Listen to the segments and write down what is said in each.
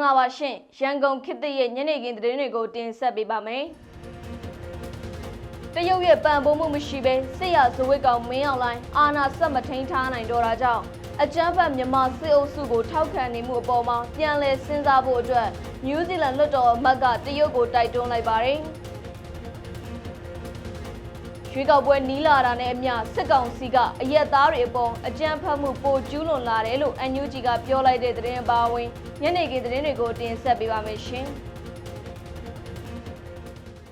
င်္ဂလာပါရှင်ရန်ကုန်ခေတ်သစ်ရဲ့ညနေခင်းသတင်းတွေကိုတင်ဆက်ပေးပါမယ်တရုတ်ရဲ့ပံ့ပိုးမှုမရှိဘဲစစ်ရဇဝတ်ကောင်မင်းအောင်လိုင်းအာဏာဆက်မထိန်ထားနိုင်တော့တာကြောင့်အကြမ်းဖက်မြန်မာစစ်အုပ်စုကိုထောက်ခံနေမှုအပေါ်မှာပြန်လည်စဉ်းစားဖို့အတွက်နယူးဇီလန်လွှတ်တော်အမတ်ကတရုတ်ကိုတိုက်တွန်းလိုက်ပါတယ်ရွေးကောက်ပွဲနီးလာတာနဲ့အမျှစစ်ကောင်စီကအရက်သားတွေအပေါ်အကြမ်းဖက်မှုပိုကျူးလွန်လာတယ်လို့ NUG ကပြောလိုက်တဲ့သတင်းအပါအဝင် ညနေခင်းသတင်းတွေကိုတင်ဆက်ပေးပါမယ်ရှင်။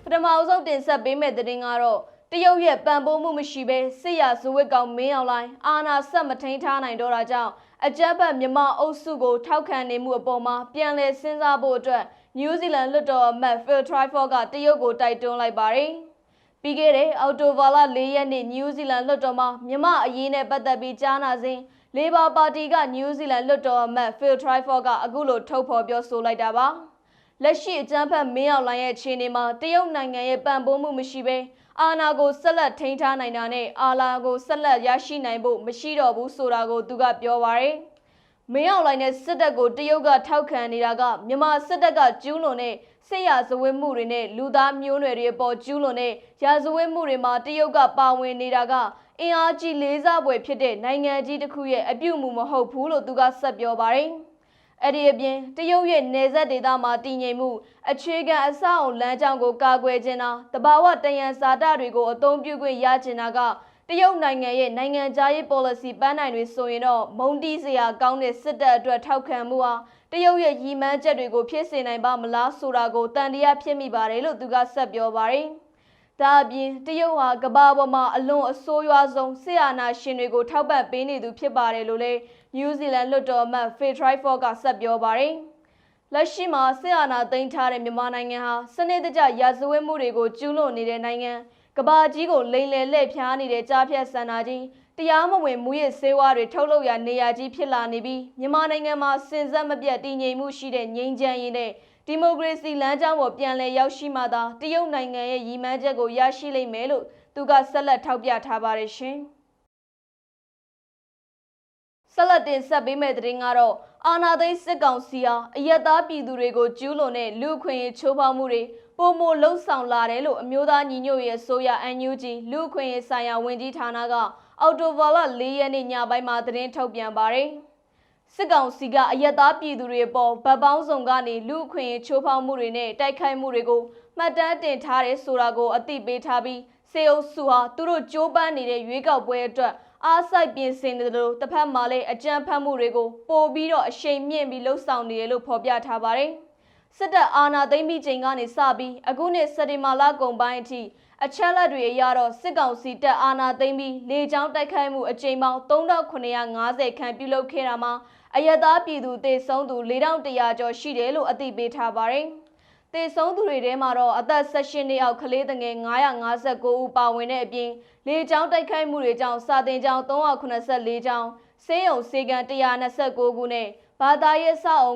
ပထမအဆုံးတင်ဆက်ပေးမယ့်သတင်းကတော့တရုတ်ရဲ့ပံ့ပိုးမှုမရှိဘဲစစ်ရဇဝတ်ကောင်မင်းအောင်လိုင်းအာဏာဆက်မထိန်ထားနိုင်တော့တာကြောင့်အကြမ်းဖက်မြန်မာအုပ်စုကိုထောက်ခံနေမှုအပေါ်မှာပြန်လည်စဉ်းစားဖို့အတွက်နယူးဇီလန်လွှတ်တော်အမတ် Phil Twyford ကတရုတ်ကိုတိုက်တွန်းလိုက်ပါတယ်။ပြီးခဲ့တဲ့အော်တိုဘာလ၄ရက်နေ့နယူးဇီလန်လွှတ်တော်မှာမြမအရေးနဲ့ပတ်သက်ပြီးကြားနာစဉ် လေဘာပါတီကနယူးဇီလန်လွှတ်တော်အမတ် Phil Twyford ကအခုလိုထုတ်ဖော်ပြောဆိုလိုက်တာပါလက်ရှိအကြမ်းဖက်မင်းအောင်လှိုင်ရဲ့ခြေနေမှာတရုတ်နိုင်ငံရဲ့ပံ့ပိုးမှုမရှိဘဲအာဏာကိုဆက်လက်ထိန်းထားနိုင်တာနဲ့အာဏာကိုဆက်လက်ရရှိနိုင်ဖို့မရှိတော့ဘူးဆိုတာကိုသူကပြောပါရယ်မင်းအောင်လှိုင်နဲ့စစ်တပ်ကိုတရုတ်ကထောက်ခံနေတာကမြန်မာစစ်တပ်ကကျူးလွန်တဲ့စစ်ရာဇဝတ်မှုတွေနဲ့လူသားမျိုးနွယ်တွေအပေါ်ကျူးလွန်တဲ့ရာဇဝတ်မှုတွေမှာတရုတ်ကပါဝင်နေတာက အင်အားကြီးလေးစားပွဲဖြစ်တဲ့နိုင်ငံကြီးတစ်ခုရဲ့အပြုအမူမဟုတ်ဘူးလို့သူကဆက်ပြောပါတယ်။အဲ့ဒီအပြင်တရုတ်ရဲ့နေဆက်ဒေသမှာတည်ငြိမ်မှုအခြေခံအဆောက်အုံလမ်းကြောင်းကိုကာကွယ်ခြင်းတာတဘာဝတယံဇာတတွေကိုအသုံးပြုခွင့်ရခြင်းတာကတရုတ်နိုင်ငံရဲ့နိုင်ငံခြားရေး policy ပန်းနိုင်တွေဆိုရင်တော့မုံတီးစရာကောင်းတဲ့စစ်တပ်အတွက်ထောက်ခံမှုဟာတရုတ်ရဲ့ရည်မှန်းချက်တွေကိုဖြစ်စေနိုင်ပါမလားဆိုတာကိုတန်တရားဖြစ်မိပါတယ်လို့သူကဆက်ပြောပါတယ်။ ဒါအပြင်တရုတ်ဟာကမ္ဘာပေါ်မှာအလွန်အဆိုးရွားဆုံးဆရာနာရှင်တွေကိုထောက်ပံ့ပေးနေသူဖြစ်ပါတယ်လို့လည်းနယူးဇီလန်လွှတ်တော်အမတ် Phil Twyford ကဆက်ပြောပါတယ်။လက်ရှိမှာဆရာနာသိမ်းထားတဲ့မြန်မာနိုင်ငံဟာစနစ်တကျရာဇဝတ်မှုတွေကိုကျူးလွန်နေတဲ့နိုင်ငံကဘာကြီးကိုလိမ်လည်လှည့်ဖြားနေတဲ့ကြားဖြတ်စန္ဒာကြီးတရားမဝင်မူရစ်ဆေးဝါးတွေထုတ်လုပ်ရာနေရာကြီးဖြစ်လာနေပြီးမြန်မာနိုင်ငံမှာစင်စက်မပြတ်တည်ငြိမ်မှုရှိတဲ့ငြိမ်းချမ်းရေးနဲ့ ဒီမိုကရေစီလမ်းကြောင်းပေါ်ပြန်လည်ရောက်ရှိမှသာတရုတ်နိုင်ငံရဲ့ရည်မှန်းချက်ကိုရရှိလိမ့်မယ်လို့သူကဆက်လက်ထောက်ပြထားပါတယ်ရှင်။ဆက်လက်တင်ဆက်ပေးမယ့်သတင်းကတော့အာနာသိန်းစစ်ကောင်စီဟာအယက်သားပြည်သူတွေကိုကျူးလွန်တဲ့လူခွင့်ရေးချိုးဖောက်မှုတွေပုံမလှုံ့ဆော်လာတယ်လို့အမျိုးသားညီညွတ်ရေးအစိုးရ NUG လူခွင့်ရေးဆိုင်ရာဝန်ကြီးဌာနကအော်တိုဘာလ၄ရက်နေ့ညပိုင်းမှာသတင်းထုတ်ပြန်ပါတယ်။ စစ်ကောင်စီကအယက်သားပြည်သူတွေပေါ်ဗတ်ပေါင်းစုံကနေလူအခွင့်ချိုးဖောက်မှုတွေနဲ့တိုက်ခိုက်မှုတွေကိုမှတ်တမ်းတင်ထားတယ်ဆိုတာကိုအသိပေးထားပြီးစေအုပ်စုဟာသူတို့ကြိုးပမ်းနေတဲ့ရွေးကောက်ပွဲအတွက်အားစိုက်ပြင်ဆင်နေတယ်လို့တစ်ဖက်မှာလည်းအကြမ်းဖက်မှုတွေကိုပို့ပြီးတော့အရှိန်မြင့်ပြီးလှုပ်ဆောင်နေတယ်လို့ဖော်ပြထားပါတယ်။စစ်တပ်အာဏာသိမ်းပြီးချိန်ကနေစပြီးအခုနှစ်စက်တင်ဘာလကုန်ပိုင်းအထိအချက်လက်တွေအရတော့စစ်ကောင်စီတပ်အာဏာသိမ်းပြီးလေကြောင်းတိုက်ခိုက်မှုအကြိမ်ပေါင်း3950ခန့်ပြုလုပ်ခဲ့တာမှာ အယက်သားပြည်သူတေဆုံးသူ4100ကျော်ရှိတယ်လို့အသိပေးထားပါတယ်။တေဆုံးသူတွေထဲမှာတော့အသက်16နှစ်အောက်ကလေးငယ်959ဦးပါဝင်တဲ့အပြင်လေကြောင်းတိုက်ခိုက်မှုတွေကြောင့်စာတင်ကျောင်း384ကျောင်းဆေးရုံစေကန်129ခုနဲ့ဘာသာရေးအဆောက်အုံ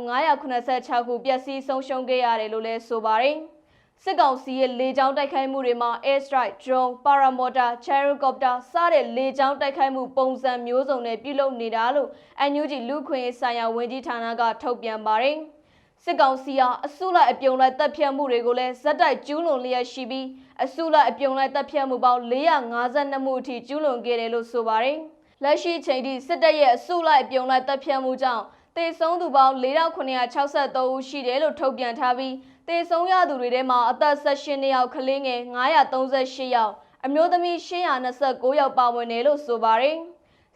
986ခုပျက်စီးဆုံးရှုံးခဲ့ရတယ်လို့လည်းဆိုပါတယ်။ စစ်ကောင်စီရဲ့လေကြောင်းတိုက်ခိုက်မှုတွေမှာ air strike, drone, paramotor, helicopter စတဲ့လေကြောင်းတိုက်ခိုက်မှုပုံစံမျိုးစုံနဲ့ပြုလုပ်နေတာလို့ NUG လူခွင့်ဆိုင်ရာဝန်ကြီးဌာနကထုတ်ပြန်ပါတယ်။စစ်ကောင်စီဟာအစုလိုက်အပြုံလိုက်တပ်ဖြတ်မှုတွေကိုလည်းဇက်တိုက်ကျူးလွန်လျက်ရှိပြီးအစုလိုက်အပြုံလိုက်တပ်ဖြတ်မှုပေါင်း452မှုအထိကျူးလွန်ခဲ့တယ်လို့ဆိုပါတယ်။လက်ရှိချိန်ထိစစ်တပ်ရဲ့အစုလိုက်အပြုံလိုက်တပ်ဖြတ်မှုကြောင့် တေဆုံးသူပေါင်း4963ဦးရှိတယ်လို့ထုတ်ပြန်ထားပြီးတေဆုံးရသူတွေထဲမှာအသက်18နှစ်ယောက်ကလေးငယ်938ယောက်အမျိုးသမီး829ယောက်ပါဝင်တယ်လို့ဆိုပါတယ်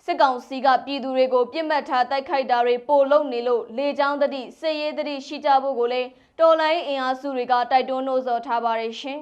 စစ်ကောင်စီကပြည်သူတွေကိုပြစ်မှတ်ထားတိုက်ခိုက်တာတွေပိုလုံနေလို့လေကြောင်းတတိစစ်ရေးတတိရှိကြဖို့ကိုလည်းတော်လိုင်းအင်အားစုတွေကတိုက်တွန်းနှိုးဆော်ထားပါတယ်ရှင်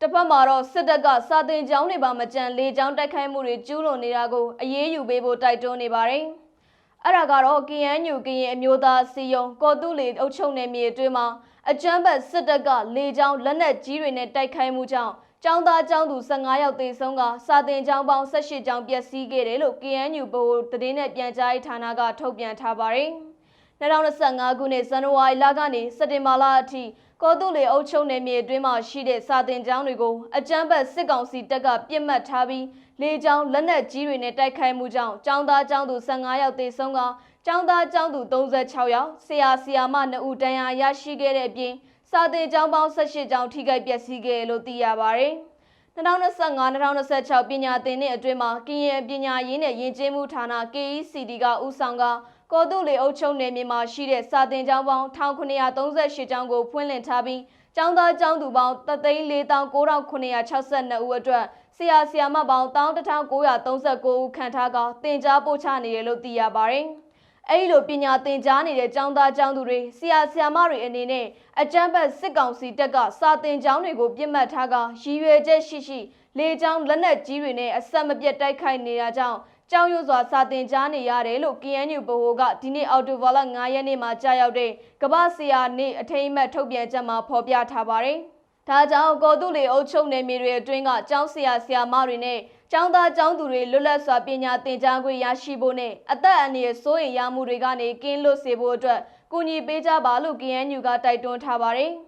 တစ်ဖက်မှာတော့စစ်တပ်ကစာတင်ကျောင်းတွေပါမကြံလေကြောင်းတိုက်ခိုက်မှုတွေကျူးလွန်နေတာကိုအရေးယူပေးဖို့တိုက်တွန်းနေပါတယ်။အဲ့ဒါကတော့ KNU ကရင်အမျိုးသားစီယုံကော်တူလီအုပ်ချုပ်နယ်မြေအတွင်းမှာအကြမ်းဖက်စစ်တပ်ကလေကြောင်းလက်နက်ကြီးတွေနဲ့တိုက်ခိုက်မှုကြောင့်ကျောင်းသားကျောင်းသူ15ယောက်သေဆုံးကစာတင်ကျောင်းပေါင်း18ကျောင်းပျက်စီးခဲ့တယ်လို့ KNU ဗဟိုသတင်းနဲ့ပြန်ကြားရေးဌာနကထုတ်ပြန်ထားပါတယ်။2025ခုနှစ်ဇန်နဝါရီလကနေစက်တင်ဘာလအထိ ကောတူလေအုပ်ချုပ်နယ်မြေအတွင်းမှာရှိတဲ့စာတင်ကျောင်းတွေကိုအကြမ်းဖက်စစ်ကောင်စီတပ်ကပြစ်မှတ်ထားပြီးလေကြောင်းလက်နက်ကြီးတွေနဲ့တိုက်ခိုက်မှုကြောင့်ចောင်းသားចောင်းသူ15ယောက်သေဆုံးကကျောင်းသားကျောင်းသူ36ယောက်ဆရာဆရာမ2ဦးတန်းရာရရှိခဲ့တဲ့အပြင်စာသင်ကျောင်းပေါင်း18ကျောင်းထိခိုက်ပျက်စီးခဲ့တယ်လို့သိရပါတယ်။2025-2026ပညာသင်နှစ်အတွင်းမှာကရင်ပညာရေးနဲ့ယဉ်ကျေးမှုဌာန KECD ကဦးဆောင်က ကော်တုလေအုပ်ချုပ်နယ်မြေမှာရှိတဲ့စာသင်ကျောင်းပေါင်း1938ကျောင်းကိုဖွင့်လှစ်ထားပြီးကျောင်းသားကျောင်းသူပေါင်း3,4962ဦးအတွက်ဆရာဆရာမပေါင်း11939ဦးခန့်ထားကတင် जा ပို့ချနေတယ်လို့သိရပါတယ်။အဲဒီလိုပညာသင်ကြားနေတဲ့ကျောင်းသားကျောင်းသူတွေဆရာဆရာမတွေအနေနဲ့အကြမ်းဖက်စစ်ကောင်စီတပ်ကစာသင်ကျောင်းတွေကိုပြစ်မှတ်ထားကရည်ရွယ်ချက်ရှိရှိလေကြောင်းလက်နက်ကြီးတွေနဲ့အဆက်မပြတ်တိုက်ခိုက်နေတာကြောင့် ကြောင်ရွစွာစာတင်ကြားနေရတယ်လို့ KNU ဗဟိုကဒီနေ့အော်တိုဘာလ9ရက်နေ့မှာကြာရောက်တဲ့ကမ္ဘာဆရာနေ့အထိမ်းအမှတ်ထုတ်ပြန်ချက်မှာဖော်ပြထားပါတယ်။ဒါကြောင့်ကော်တူလီအုပ်ချုပ်နယ်မြေတွေအတွင်းကကျောင်းဆရာဆရာမတွေနဲ့ကျောင်းသားကျောင်းသူတွေလွတ်လပ်စွာပညာသင်ကြားခွင့်ရရှိဖို့နဲ့အသက်အန္တရာယ်စိုးရိမ်ရမှုတွေကနေကင်းလွတ်စေဖို့အတွက်ကူညီပေးကြပါလို့ KNU ကတိုက်တွန်းထားပါတယ်။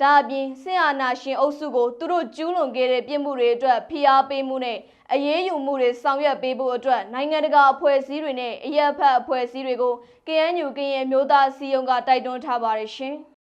ဒါအပြင်ဆင်အာနာရှင်အုပ်စုကိုသူတို့ကျူးလွန်ခဲ့တဲ့ပြစ်မှုတွေအတွက်ဖိအားပေးမှုနဲ့အရေးယူမှုတွေဆောင်ရွက်ပေးဖို့အတွက်နိုင်ငံတကာအဖွဲ့အစည်းတွေနဲ့အရက်ဖက်အဖွဲ့အစည်းတွေကို KNU ကရင်မျိုးသားအစည်းအရုံးကတိုက်တွန်းထားပါတယ်ရှင်။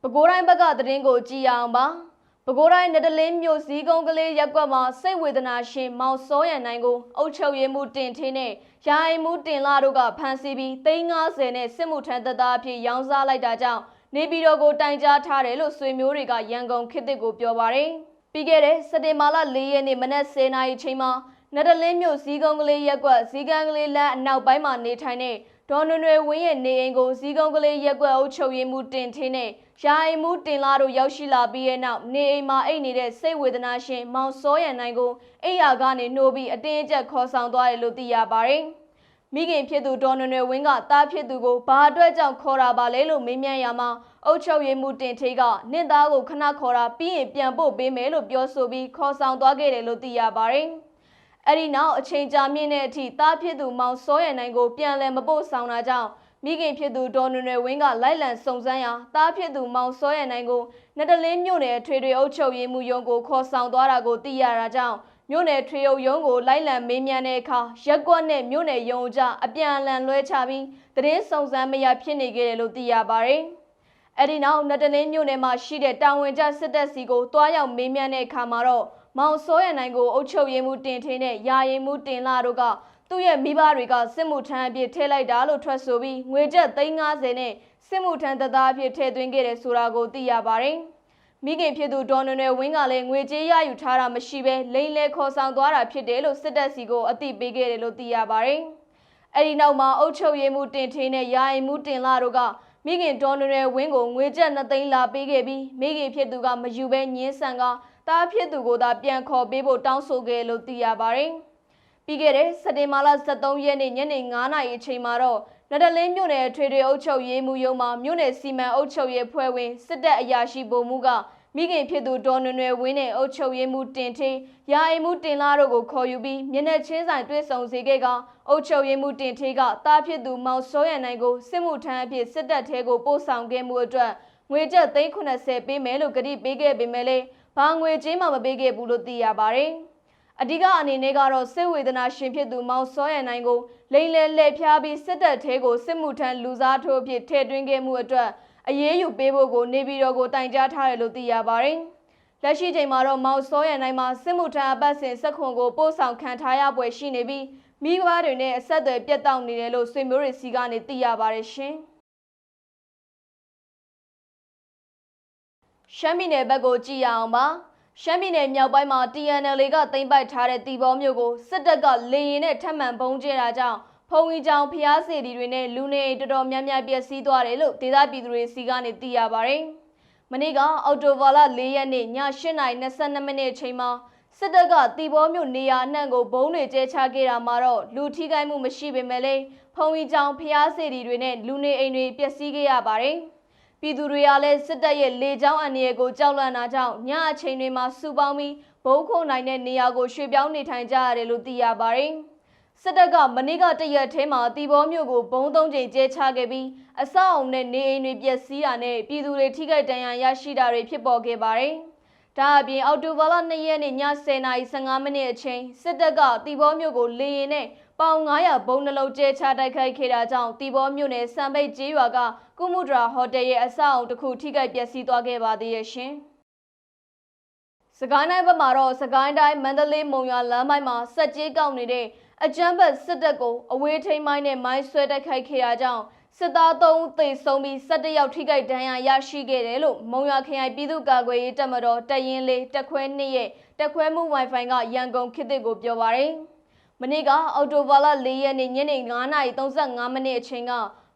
ပဲခူးတိုင်းဘက်ကသတင်းကိုကြည့်ရအောင်ပါ။ ပဲခူးတိုင်းနဒလင်းမြို့စည်းကုန်းကလေးရက်ကွက်မှာစိတ်ဝေဒနာရှင်မောင်စောရန်နိုင်ကိုအုပ်ချုပ်ရေးမှုတင်ထင်းနဲ့ယာယီမှုတင်လာတို့ကဖမ်းဆီးပြီး350နဲ့စစ်မှုထမ်းသက်သားအဖြစ်ရောင်းစားလိုက်တာကြောင့်နေပြည်တော်ကိုတိုင်ကြားထားတယ်လို့ဆွေမျိုးတွေကရန်ကုန်ခေတ်သစ်ကိုပြောပါရယ်။ပြီးခဲ့တဲ့စက်တင်ဘာလ၄ရက်နေ့မနက်10:00နာရီချိန်မှာနဒလင်းမြို့စည်းကုန်းကလေးရက်ကွက်စည်းကမ်းကလေးလမ်းအနောက်ပိုင်းမှာနေထိုင်တဲ့ ဒေါ်နွယ်နွယ်ဝင်းရဲ့နေအိမ်ကိုစည်းကုန်းကလေးရက်ကွက်အုပ်ချုပ်ရေးမှုတင်ထင်းနဲ့ယာယီမှုတင်လာတို့ရောက်ရှိလာပြီးတဲ့နောက်နေအိမ်မှာအိတ်နေတဲ့စိတ်ဝေဒနာရှင်မောင်စောရန်နိုင်ကိုအိယာကနေနှိုးပြီးအတင်းအကျပ်ခေါ်ဆောင်သွားတယ်လို့သိရပါတယ်။မိခင်ဖြစ်သူဒေါ်နွယ်နွယ်ဝင်းကတားဖြစ်သူကိုဘာအတွက်ကြောင့်ခေါ်တာပါလဲလို့မေးမြန်းရမှာအုတ်ချုပ်ရည်မှုတင်ထေးကနင့်သားကိုခဏခေါ်တာပြီးရင်ပြန်ပို့ပေးမယ်လို့ပြောဆိုပြီးခေါ်ဆောင်သွားခဲ့တယ်လို့သိရပါတယ်။ အဲ့ဒီနောက်အချိန်ကြာမြင့်တဲ့အထိတားဖြစ်သူမောင်စောရနိုင်ကိုပြန်လည်မပို့ဆောင်တာကြောင့်မိခင်ဖြစ်သူဒေါ်နွယ်နွယ်ဝင်းကလိုက်လံစုံစမ်းရာတားဖြစ်သူမောင်စောရနိုင်ကိုနတလင်းမြို့နယ်ထွေထွေအုပ်ချုပ်ရေးမှုရုံးကိုခေါ်ဆောင်သွားတာကိုသိရတာကြောင့်မြို့နယ်ထွေအုပ်ရုံးကိုလိုက်လံမေးမြန်းတဲ့အခါရက်ကွက်နဲ့မြို့နယ်ရုံးကြားအပြန်အလှန်လွှဲချပြီးတရင်စုံစမ်းမရဖြစ်နေခဲ့တယ်လို့သိရပါတယ်။အဲ့ဒီနောက်နတလင်းမြို့နယ်မှာရှိတဲ့တာဝန်ကျစစ်တပ်စီကိုတွားရောက်မေးမြန်းတဲ့အခါမှာတော့ မောင်စောရနိုင်ကိုအုပ်ချုပ်ရေးမှုတင်ထင်းနဲ့ယာယီမှုတင်လာတို့ကသူ့ရဲ့မိဘတွေကစစ်မှုထမ်းအဖြစ်ထည့်လိုက်တာလို့ထွက်ဆိုပြီးငွေကျပ်350နဲ့စစ်မှုထမ်းသက်သားအဖြစ်ထည့်သွင်းခဲ့တယ်ဆိုတာကိုသိရပါတယ်။မိခင်ဖြစ်သူဒေါ်နွယ်နွယ်ဝင်းကလည်းငွေကြေးရယူထားတာမရှိဘဲလိန်လဲခေါ်ဆောင်သွားတာဖြစ်တယ်လို့စစ်တပ်စီကိုအသိပေးခဲ့တယ်လို့သိရပါတယ်။အဲဒီနောက်မှာအုပ်ချုပ်ရေးမှုတင်ထင်းနဲ့ယာယီမှုတင်လာတို့ကမိခင်ဒေါ်နွယ်နွယ်ဝင်းကိုငွေကျပ်2သိန်းလာပေးခဲ့ပြီးမိခင်ဖြစ်သူကမယူဘဲညှင်းဆန်က တားဖြစ်သူကိုသာပြန်ခေါ်ပေးဖို့တောင်းဆိုခဲ့လို့သိရပါတယ်။ပြီးခဲ့တဲ့စက်တင်ဘာလ23ရက်နေ့ညနေ9:00နာရီအချိန်မှာတော့နဒလင်းမြို့နယ်ထွေထွေအုပ်ချုပ်ရေးမှူးရုံးမှာမြို့နယ်စီမံအုပ်ချုပ်ရေးဖွဲ့ဝင်စစ်တပ်အရာရှိဗိုလ်မှူးကမိခင်ဖြစ်သူဒေါ်နွယ်နွယ်ဝင်းနဲ့အုပ်ချုပ်ရေးမှူးတင်ထေးရာအိမ်မှူးတင်လာတို့ကိုခေါ်ယူပြီးမျက်နှာချင်းဆိုင်တွေ့ဆုံစေခဲ့ကအုပ်ချုပ်ရေးမှူးတင်ထေးကတားဖြစ်သူမောင်စောရန်နိုင်ကိုစစ်မှုထမ်းအဖြစ်စစ်တပ်ထဲကိုပို့ဆောင်ခဲ့မှုအတွက်ငွေကျပ်380ပေးမယ်လို့ကတိပေးခဲ့ပေမဲ့လည်း ဘာငွေကြေးမှမပေးခဲ့ဘူးလို့သိရပါတယ်။အဓိကအနေနဲ့ကတော့စစ်ဝေဒနာရှင်ဖြစ်သူမောင်စောရန်နိုင်ကိုလိန်လဲလှည့်ဖျားပြီးစစ်တပ်ထဲကိုစစ်မှုထမ်းလူစားထိုးအဖြစ်ထည့်သွင်းခဲ့မှုအတွက်အရေးယူပေးဖို့ကိုနေပြည်တော်ကိုတိုင်ကြားထားတယ်လို့သိရပါတယ်။လက်ရှိချိန်မှာတော့မောင်စောရန်နိုင်မှာစစ်မှုထမ်းအပတ်စဉ်စက်ခွန်ကိုပို့ဆောင်ခံထားရပွဲရှိနေပြီးမိဘတွေနဲ့အဆက်အသွယ်ပြတ်တောက်နေတယ်လို့ဆွေမျိုးတွေစီကနေသိရပါတယ်ရှင်။ ရှမ်းပြည်နယ်ဘက်ကိုကြည့်ရအောင်ပါ။ရှမ်းပြည်နယ်မြောက်ပိုင်းမှာ TNL ကသိမ်းပိုက်ထားတဲ့တီဘောမြို့ကိုစစ်တပ်ကလေရင်နဲ့ထပ်မံပုံကျဲတာကြောင့်ဖုံကြီးကျောင်းဖျားစီတီတွေနဲ့လူနေတော်တော်များများပျက်စီးသွားတယ်လို့ဒေသပြည်သူတွေစီကနေသိရပါဗျ။မနေ့ကအော်တိုဘာလ၄ရက်နေ့ည8:22မိနစ်အချိန်မှာစစ်တပ်ကတီဘောမြို့နေရာအနှံ့ကိုဘုံတွေကျဲချခဲ့တာမှာတော့လူထိခိုက်မှုမရှိပေမဲ့လည်းဖုံကြီးကျောင်းဖျားစီတီတွေနဲ့လူနေအိမ်တွေပျက်စီးခဲ့ရပါတယ်။ ပြည်သူတွေကလည်းစစ်တပ်ရဲ့လေကြောင်းအန္တရာယ်ကိုကြောက်လန့်တာကြောင့်ညအချိန်တွေမှာစုပေါင်းပြီးဘုံခုံနိုင်တဲ့နေရာကိုရွှေ့ပြောင်းနေထိုင်ကြရတယ်လို့သိရပါတယ်။စစ်တပ်ကမနေ့ကတရက်ထဲမှာတီဘောမြို့ကိုဘုံသုံးချိန်ကျဲချခဲ့ပြီးအဆောက်အုံနဲ့နေအိမ်တွေပျက်စီးတာနဲ့ပြည်သူတွေထိခိုက်ဒဏ်ရာရရှိတာတွေဖြစ်ပေါ်ခဲ့ပါတယ်။ ဒါအပြင်အော်တိုဘာလ2ရက်နေ့ည10:15မိနစ်အချိန်စစ်တပ်ကတီဘောမြို့ကိုလေရင်နဲ့ပေါင်900ဘုံနှလုံးကျဲချတိုက်ခိုက်ခဲ့တာကြောင့်တီဘောမြို့နယ်စံပိတ်ကျေးရွာကကုမှုဒရာဟိုတယ်ရဲ့အဆောက်အုံတစ်ခုထိခိုက်ပျက်စီးသွားခဲ့ပါသေးရဲ့ရှင်။စကိုင်းတိုင်းဘက်မှာတော့စကိုင်းတိုင်းမန္တလေးမုံရွာလမ်းပိုင်းမှာစက်ကြီးကောက်နေတဲ့အကြမ်းဖက်စစ်တပ်ကိုအဝေးထိန်မိုင်းနဲ့မိုင်းဆွဲတိုက်ခိုက်ခဲ့တာကြောင့် စစ်သား3ဦးသေဆုံးပြီး17ယောက်ထိခိုက်ဒဏ်ရာရရှိခဲ့တယ်လို့မုံရွာခရိုင်ပြည်သူ့ကာကွယ်ရေးတပ်မတော်တပ်ရင်းလေးတက်ခွဲ2ရဲ့တက်ခွဲမှု Wi-Fi ကရန်ကုန်ခေတ်သစ်ကိုပြောပါရယ်မနေ့ကအော်တိုဘာလ4ရက်နေ့ညနေ9:35မိနစ်အချိန်က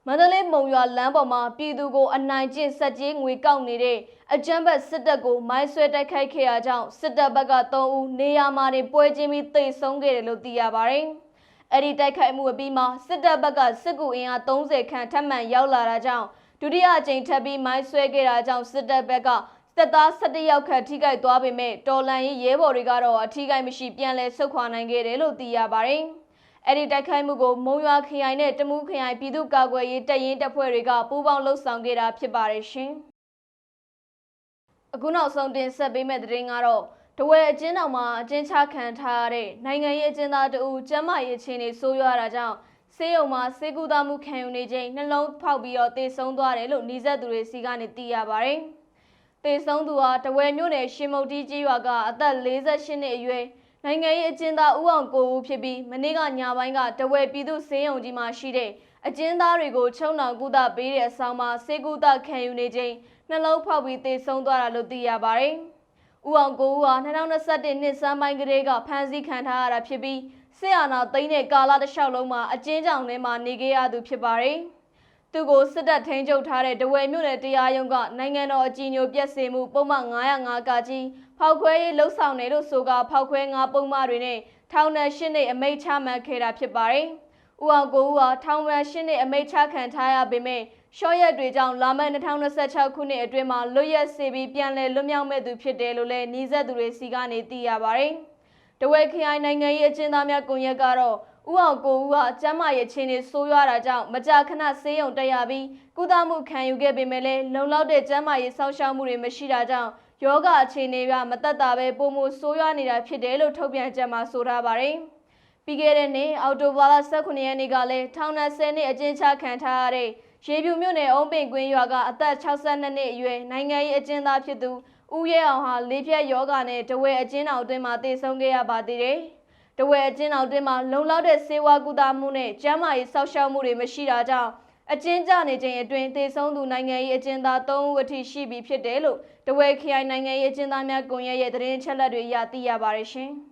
မန္တလေးမုံရွာလမ်းပေါ်မှာပြည်သူကိုအနိုင်ကျင့်ဆက်ကြီးငွေကောက်နေတဲ့အကြမ်းဖက်စစ်တပ်ကိုမိုင်းဆွဲတိုက်ခိုက်ခဲ့ရကြောင်းစစ်တပ်ဘက်က3ဦးနေရာမှာနေပွဲချင်းပြီးသေဆုံးခဲ့တယ်လို့သိရပါတယ်။ အဲ့ဒီတိုက်ခိုက်မှုအပြီးမှာစစ်တပ်ဘက်ကစစ်ကူအင်အား30ခန့်ထပ်မံရောက်လာတာကြောင့်ဒုတိယအကြိမ်ထပ်ပြီးမိုင်းဆွဲခဲ့တာကြောင့်စစ်တပ်ဘက်ကတပ်သား17ယောက်ခန့်ထိခိုက်သွားပေမဲ့တော်လန်ရေးရဲဘော်တွေကတော့အထိခိုက်မရှိပြန်လည်ဆုတ်ခွာနိုင်ခဲ့တယ်လို့သိရပါတယ်။အဲ့ဒီတိုက်ခိုက်မှုကိုမုံရွာခရိုင်နဲ့တမူးခရိုင်ပြည်သူ့ကာကွယ်ရေးတပ်ရင်းတပ်ဖွဲ့တွေကပူးပေါင်းလှုပ်ဆောင်ခဲ့တာဖြစ်ပါတယ်ရှင်။အခုနောက်ဆုံးတင်ဆက်ပေးမယ့်သတင်းကတော့ တဝဲအကျဉ်းတော်မှာအကျဉ်းချခံထားရတဲ့နိုင်ငံရေးအကျဉ်းသားတဦးကျမ်းမာရေးအခြေအနေဆိုးရွားတာကြောင့်ဆေးရုံမှာဆေးကုသမှုခံယူနေချိန်နှလုံးဖောက်ပြီးတော့သေဆုံးသွားတယ်လို့နှီးဆက်သူတွေစီကနေသိရပါတယ်။သေဆုံးသူဟာတဝဲမြို့နယ်ရှင်မုတ်တီကြီးရွာကအသက်48နှစ်အရွယ်နိုင်ငံရေးအကျဉ်းသားဦးအောင်ကိုဦးဖြစ်ပြီးမနေ့ကညပိုင်းကတဝဲပြည်သူဆေးရုံကြီးမှာရှိတဲ့အကျဉ်းသားတွေကိုချုံနှောင်ကုသပေးတဲ့အဆောင်မှာဆေးကုသခံယူနေချိန်နှလုံးဖောက်ပြီးသေဆုံးသွားတာလို့သိရပါတယ်။ ဦးအောင်ကိုဦးဟာ2021နှစ်စမ်းပိုင်းကလေးကဖမ်းဆီးခံထားရတာဖြစ်ပြီးစစ်အာဏာသိမ်းတဲ့ကာလတစ်လျှောက်လုံးမှာအကျဉ်းချောင်ထဲမှာနေခဲ့ရသူဖြစ်ပါတယ်။သူကိုစစ်တပ်ထိန်းချုပ်ထားတဲ့ဒဝယ်မြို့နယ်တရားရုံးကနိုင်ငံတော်အကြီးအကျယ်ပြက်စေမှုပုံမှန်905ကကြီးဖောက်ခွဲရေးလှုပ်ဆောင်တယ်လို့ဆိုကဖောက်ခွဲ9ပုံမှန်တွေနဲ့ထောင်ဒဏ်၈နှစ်အမိန့်ချမှတ်ခဲ့တာဖြစ်ပါတယ်။ဦးအောင်ကိုဦးဟာထောင်ဒဏ်၈နှစ်အမိန့်ချခံထားရပေမဲ့ ရှော့ရက်တွေကြောင့်လာမယ့်2026ခုနှစ်အတွင်းမှာလွတ်ရက်စေပြီးပြန်လည်လွတ်မြောက်မဲ့သူဖြစ်တယ်လို့လည်းနှီးဆက်သူတွေစီကနေသိရပါတယ်။တဝဲခရိုင်နိုင်ငံရေးအကျဉ်းသားများကွန်ရက်ကတော့ဦးအောင်ကိုဦးဟာကျမ်းမာရေးအခြေအနေဆိုးရွားတာကြောင့်မကြာခဏဆေးရုံတက်ရပြီးကုသမှုခံယူခဲ့ပေမဲ့လည်းလုံလောက်တဲ့ကျန်းမာရေးစောင့်ရှောက်မှုတွေမရှိတာကြောင့်ယောဂအခြေအနေကမသက်သာပဲပုံမှုဆိုးရွားနေတာဖြစ်တယ်လို့ထုတ်ပြန်ချက်မှာဆိုထားပါတယ်။ပြီးခဲ့တဲ့နှစ်အောက်တိုဘာလ18ရက်နေ့ကလည်းထောင်ဒဏ်10နှစ်အကျဉ်းချခံထားရတဲ့ ရေပြူမြို့နယ်အုံးပင်ကွင်းရွာကအသက်62နှစ်အရွယ်နိုင်ငံရေးအကျဉ်းသားဖြစ်သူဦးရဲအောင်ဟာလေးဖြတ်ယောဂနဲ့တဝဲအကျဉ်းတော်အတွင်းမှာတည်ဆုံခဲ့ရပါသေးတယ်။တဝဲအကျဉ်းတော်အတွင်းမှာလုံလောက်တဲ့စေဝါကူတာမှုနဲ့ကျန်းမာရေးစောင့်ရှောက်မှုတွေမရှိတာကြောင့်အကျဉ်းကျနေချိန်အတွင်းတည်ဆုံသူနိုင်ငံရေးအကျဉ်းသား3ဦးအထိရှိပြီဖြစ်တယ်လို့တဝဲခရိုင်နိုင်ငံရေးအကျဉ်းသားများကွန်ရက်ရဲ့သတင်းချက်လက်တွေအရသိရပါတယ်ရှင်။